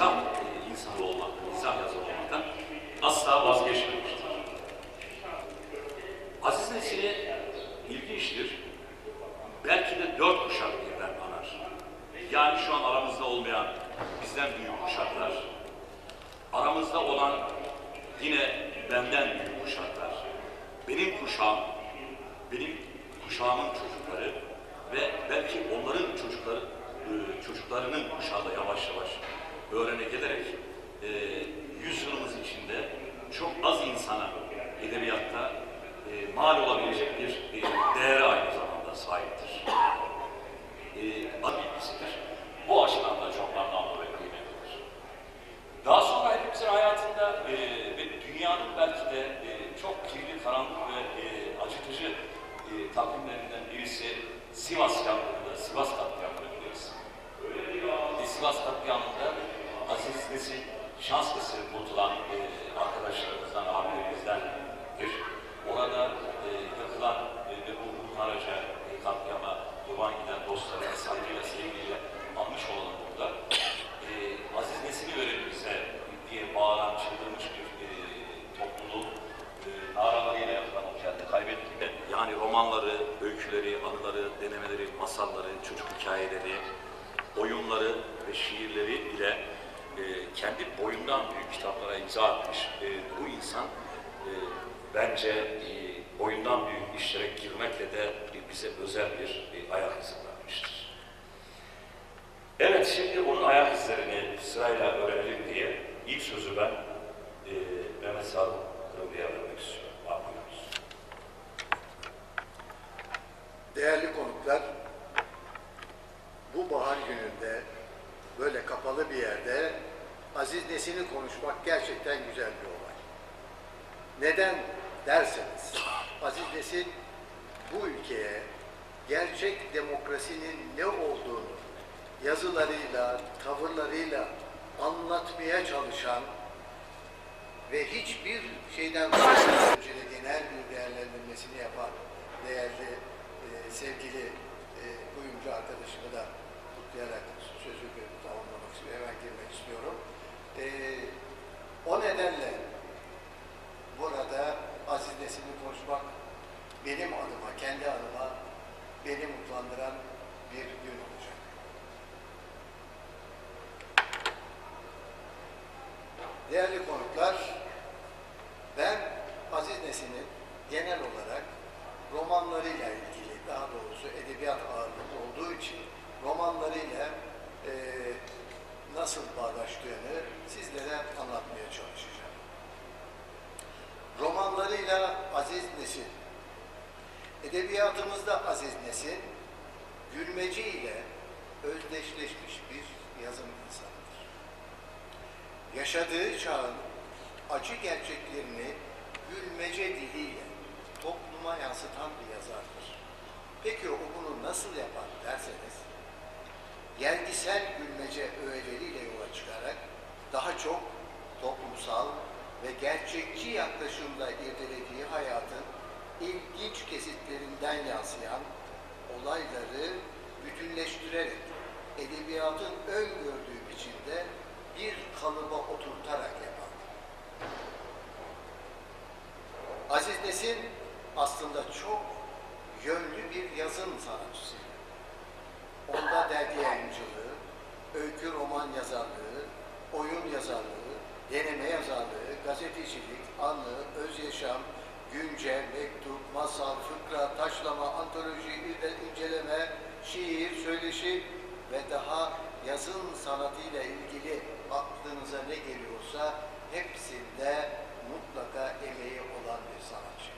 mizah e, insanı olmaktan, mizah yazarı olmaktan asla vazgeçmemiştir. Aziz Nesin'i ilginçtir. Belki de dört kuşak birden anar. Yani şu an aramızda olmayan bizden büyük kuşaklar, aramızda olan yine benden büyük kuşaklar, benim kuşağım, benim kuşağımın çocukları ve belki onların çocukları, e, çocuklarının kuşağı yavaş yavaş öğrene gelerek e, yüzyılımız içinde çok az insana edebiyatta e, mal olabilecek bir e, değere aynı zamanda sahiptir. E, ad bilgisidir. Bu açıdan da çok anlamlı ve kıymetlidir. Daha sonra hepimizin hayatında e, ve dünyanın belki de e, çok kirli, karanlık ve e, acıtıcı e, takvimlerinden birisi Sivas katliamında, Sivas katliamını biliriz. E, Sivas katliamında Aziz Nesin şans eseri unutulan e, arkadaşlarımızdan, abilerimizdendir. Orada e, yakılan e, ve bu hunharca e, katliama kurban giden dostlarına saygıyla, sevgiyle almış olalım burada. E, Aziz Nesin'i verelim bize diye bağıran, çıldırmış bir e, topluluğun e, naralarıyla yapılan o kendi kaybettiğinde yani romanları, öyküleri, anıları, denemeleri, masalları, çocuk hikayeleri, oyunları ve şiirleri ile e, kendi boyundan büyük kitaplara imza atmış e, bu insan e, bence e, boyundan büyük işlere girmekle de bize özel bir e, ayak izi bırakmıştır. Evet, şimdi onun ayak izlerini sırayla öğrenelim diye ilk sözü ben e, Mehmet Sadık Kırımlı'ya vermek istiyorum. Değerli konuklar, gününde böyle kapalı bir yerde Aziz Nesin'i konuşmak gerçekten güzel bir olay. Neden derseniz, Aziz Nesin bu ülkeye gerçek demokrasinin ne olduğunu yazılarıyla, tavırlarıyla anlatmaya çalışan ve hiçbir şeyden önce genel bir değerlendirmesini yapan değerli e, sevgili e, kuyumcu arkadaşımı da kutlayarak sözümü tamamlamak istiyorum, hemen girmek istiyorum. E, o nedenle burada Aziz Nesin'i konuşmak benim adıma, kendi adıma beni mutlandıran bir gün olacak. Değerli konuklar, ben Aziz Nesin'in genel olarak romanlarıyla ilgili, daha doğrusu edebiyat ağırlıklı olduğu için romanlarıyla eee, nasıl bağdaştığını sizlere anlatmaya çalışacağım. Romanlarıyla Aziz Nesin, edebiyatımızda Aziz Nesin, gülmeci ile özdeşleşmiş bir yazım insanıdır yaşadığı çağın acı gerçeklerini gülmece diliyle topluma yansıtan bir yazardır. Peki o bunu nasıl yapar derseniz, yergisel gülmece öğeleriyle yola çıkarak daha çok toplumsal ve gerçekçi yaklaşımla irdelediği hayatın ilginç kesitlerinden yansıyan olayları bütünleştirerek edebiyatın öngördüğü biçimde bir kalıba oturtarak yapar. Aziz Nesin aslında çok yönlü bir yazın sanatçısı. Onda dergi yayıncılığı, öykü roman yazarlığı, oyun yazarlığı, deneme yazarlığı, gazetecilik, anı, öz yaşam, güncel, mektup, masal, fıkra, taşlama, antoloji, inceleme, şiir, söyleşi ve daha yazın sanatıyla ilgili aklınıza ne geliyorsa hepsinde mutlaka emeği olan bir sanatçı.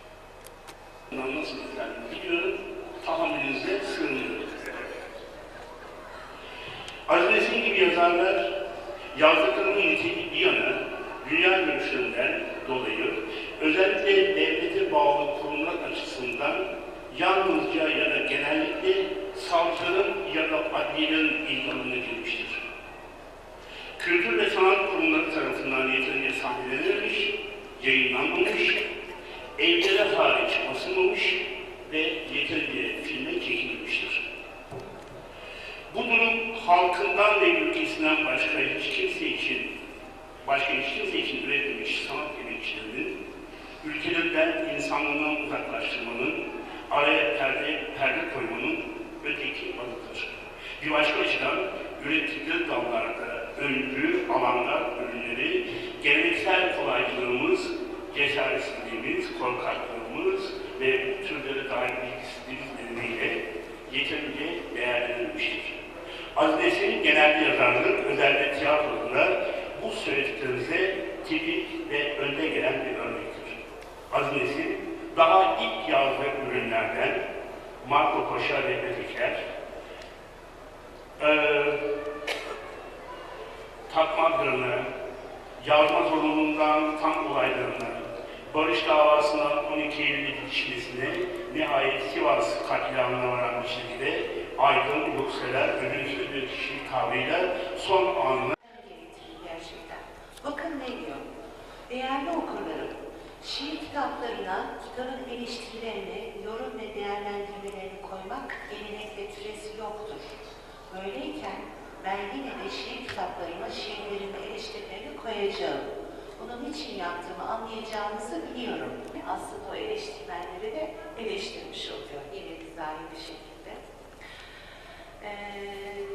Nasıl yüklendiğini biliyorum. Tahammülünüze sığınıyorum. Nesin gibi yazarlar yazdıklarının niteliği bir yana dünya görüşlerinden dolayı özellikle devlete bağlı kurumlar açısından yalnızca ya da genellikle savcıların ya da adliyelerin ilgi alanına girmiştir. Kültür ve sanat kurumları tarafından yeterince sahnelenilmiş, yayınlanmamış, evlere hariç basılmamış ve yeterince filme çekilmemiştir. Bu durum halkından ve ülkesinden başka hiç kimse için başka hiç kimse için üretilmiş sanat emekçilerinin ülkelerinden insanlığından uzaklaştırmanın, araya perde, perde koymanın öteki adıdır. Bir başka açıdan ürettikleri dallarda öncü, alanlar, ürünleri, geleneksel kolaylığımız, cesaretsizliğimiz, korkaklığımız ve bu türlere dair bilgisizliğimiz nedeniyle yeterince değerlendirilmiştir. Aziz Nesin'in genelde yazarlık, özellikle tiyatroda bu söylediklerimize tipik ve önde gelen bir örnektir. Aziz Nesin, daha ilk yazdığı ürünlerden Marco Paşa ve ötekiler, eee takmadığını, yazma zorunluluğundan tam olaylarını, barış davasından 12 Eylül yetişmesine, nihayet Sivas katliamına varan bir şekilde aydın, yurtsever, bir kişilik tavrıyla son anını gerçekten. Bakın ne diyor. Değerli okurlarım, şiir kitaplarına kitabın eleştirilerini, yorum ve değerlendirmelerini koymak gelenek ve türesi yoktur. Böyleyken ben yine de şiir kitaplarıma şiirlerin eleştirilerini koyacağım. Bunu niçin yaptığımı anlayacağınızı biliyorum. Aslında o eleştirmenleri de eleştirmiş oluyor yine mizahi bir şekilde. Ee,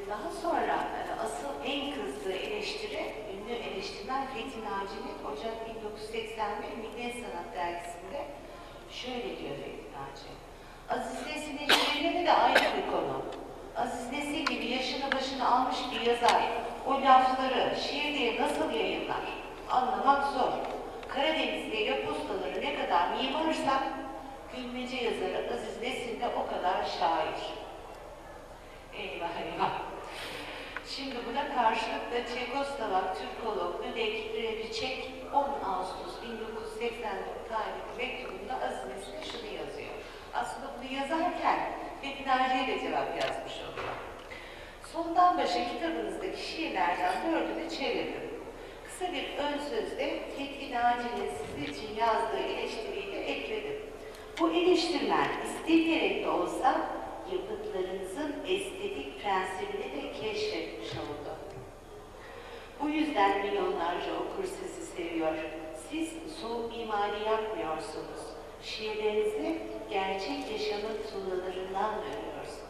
daha sonra e, asıl en kızdığı eleştiri ünlü eleştirmen Fethi Naci'nin Ocak 1981 Milli Sanat Dergisi'nde şöyle diyor Fethi Naci. Aziz Nesin'in de ayrı bir konu. Aziz Nesin gibi yaşını başını almış bir yazar o lafları şiir diye nasıl yayınlar? Anlamak zor. Karadeniz'de yapıstaları ne kadar mimarsak gülmece yazarı Aziz Nesin de o kadar şair. Eyvah eyvah. Şimdi buna karşılık da Çekoslovak Türkolog Nüdek Reviçek 10 Ağustos 1984 tarihli mektubunda Aziz şunu yazıyor. Aslında bunu yazarken Naci'ye de cevap yazmış oluyor. Sondan başa kitabınızdaki şiirlerden dördünü çevirdim. Kısa bir ön sözde Fethi Naci'nin sizin için yazdığı eleştiriyi de ekledim. Bu eleştirmen istemeyerek de olsa yapıtlarınızın estetik prensibini de keşfetmiş oldu. Bu yüzden milyonlarca okur sizi seviyor. Siz soğuk mimari yapmıyorsunuz. Şiirlerinizi gerçek yaşamın tuğlalarından dönüyorsunuz.